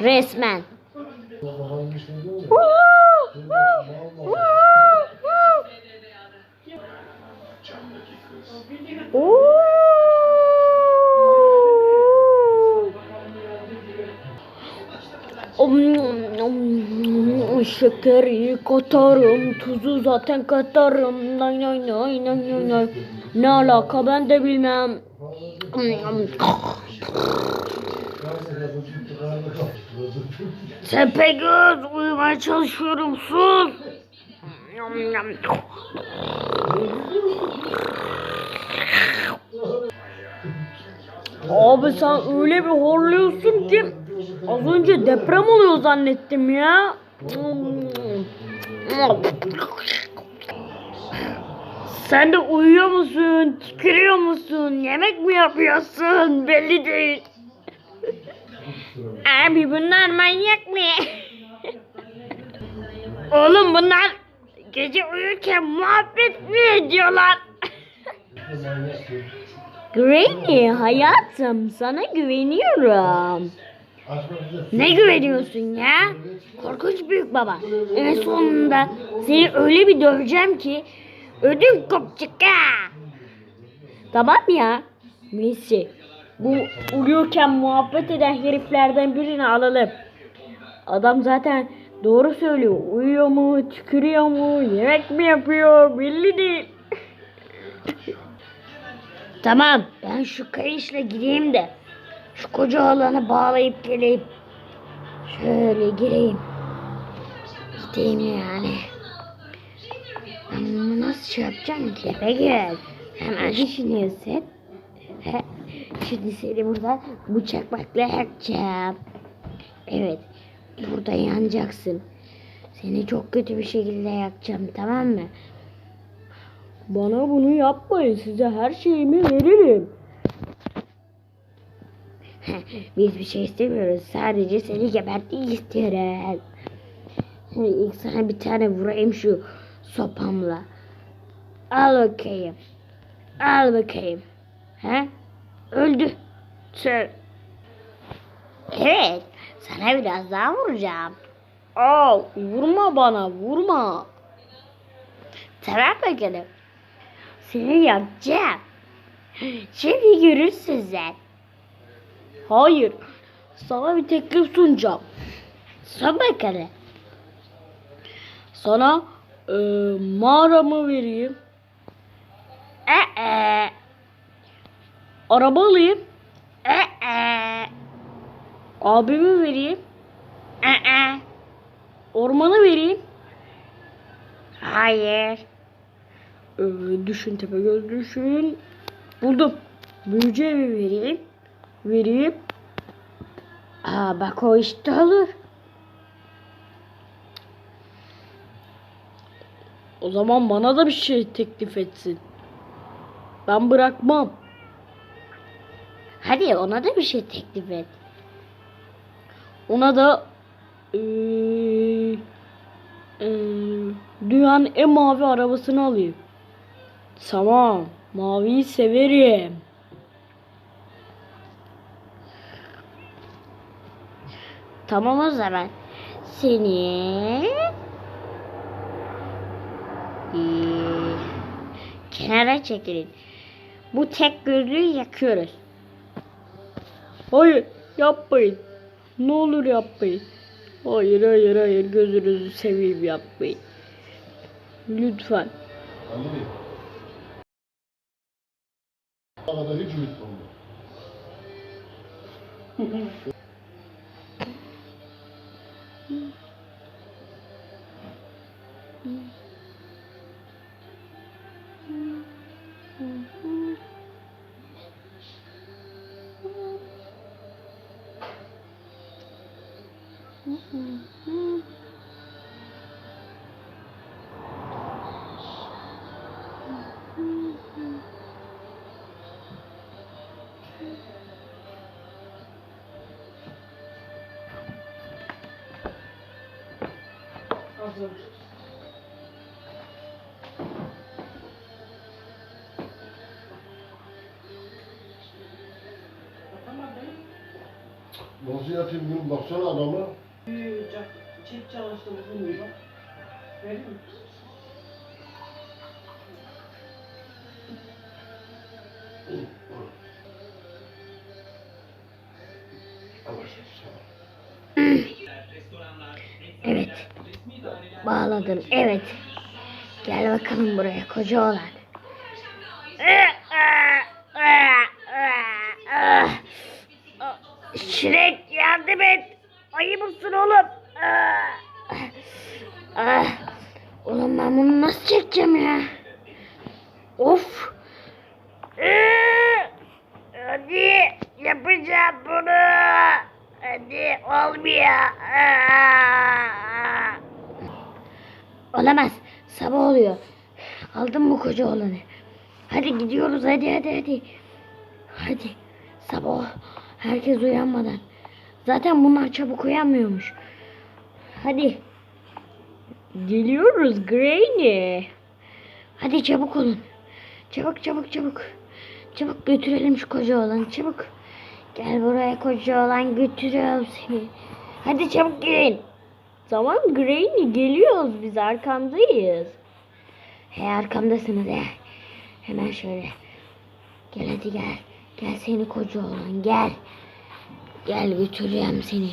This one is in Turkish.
Resmen. Şekeri katarım, tuzu zaten katarım. Nay nay nay nay nay nay. Ne alaka ben de bilmem. Tepegöz uyumaya çalışıyorum sus. Abi sen öyle bir horluyorsun ki az önce deprem oluyor zannettim ya. Sen de uyuyor musun? Tükürüyor musun? Yemek mi yapıyorsun? Belli değil. Abi bunlar manyak mı? Oğlum bunlar gece uyurken muhabbet mi ediyorlar? Granny hayatım sana güveniyorum. Ne güveniyorsun ya? Korkunç büyük baba. En sonunda seni öyle bir döveceğim ki ödüm kopacak ha. Tamam ya. Neyse. Bu uyurken muhabbet eden heriflerden birini alalım. Adam zaten doğru söylüyor. Uyuyor mu, tükürüyor mu, yemek mi yapıyor belli değil. tamam ben şu kayışla gideyim de şu koca alanı bağlayıp geleyim. Şöyle gireyim. Gideyim yani. Ben bunu nasıl şey yapacağım ki? Peki. Hemen düşünüyorsun. He, Şimdi seni burada bu çakmakla yakacağım. Evet. Burada yanacaksın. Seni çok kötü bir şekilde yakacağım tamam mı? Bana bunu yapmayın. Size her şeyimi veririm. Biz bir şey istemiyoruz. Sadece seni gebertmek istiyoruz. İlk sana bir tane vurayım şu sopamla. Al bakayım. Al bakayım. He? Öldü. Sen. Evet. Sana biraz daha vuracağım. Al. Vurma bana. Vurma. Tamam bakalım. Seni yakacağım. Şimdi görürsün sen. Hayır. Sana bir teklif sunacağım. Son bakalım. Sana e, mağaramı vereyim. Ee, araba alayım. Ee, abimi vereyim. Ee, ormanı vereyim. Hayır. Ee, düşün Tepegöz düşün. Buldum. Büyücü evi vereyim. Vereyim. Aa bak o işte olur. O zaman bana da bir şey teklif etsin. Ben bırakmam. Hadi ona da bir şey teklif et. Ona da eee, eee, dünyanın en mavi arabasını alayım. Tamam. Maviyi severim. Tamam o zaman. Seni eee, kenara çekilin. Bu tek gözlüğü yakıyoruz. Hayır yapmayın. Ne olur yapmayın. Hayır hayır hayır gözünüzü seveyim yapmayın. Lütfen. Anladın kadar hiç uyutmam. Nasıl yatayım gün baksana adama. Büyüyecek. Çift çalıştım yıllar. Öyle mi? Evet. Bağladın. Evet. Gel bakalım buraya koca oğlan. Şirek yardım et. Ayı mısın oğlum? Ah. Oğlum ben bunu nasıl çekeceğim ya? Of. Hadi yapacağım bunu. Hadi olmuyor. Olamaz. Sabah oluyor. Aldım bu koca olanı. Hadi gidiyoruz hadi hadi hadi. Hadi. Sabah. Herkes uyanmadan. Zaten bunlar çabuk uyanmıyormuş. Hadi. Geliyoruz Granny. Hadi çabuk olun. Çabuk çabuk çabuk. Çabuk götürelim şu koca olanı çabuk. Gel buraya koca olan götürüyorum seni. Hadi çabuk gelin. Tamam Granny geliyoruz biz arkandayız. He arkamdasınız he. Hemen şöyle. Gel hadi gel. Gel seni koca oğlan gel. Gel götüreceğim seni.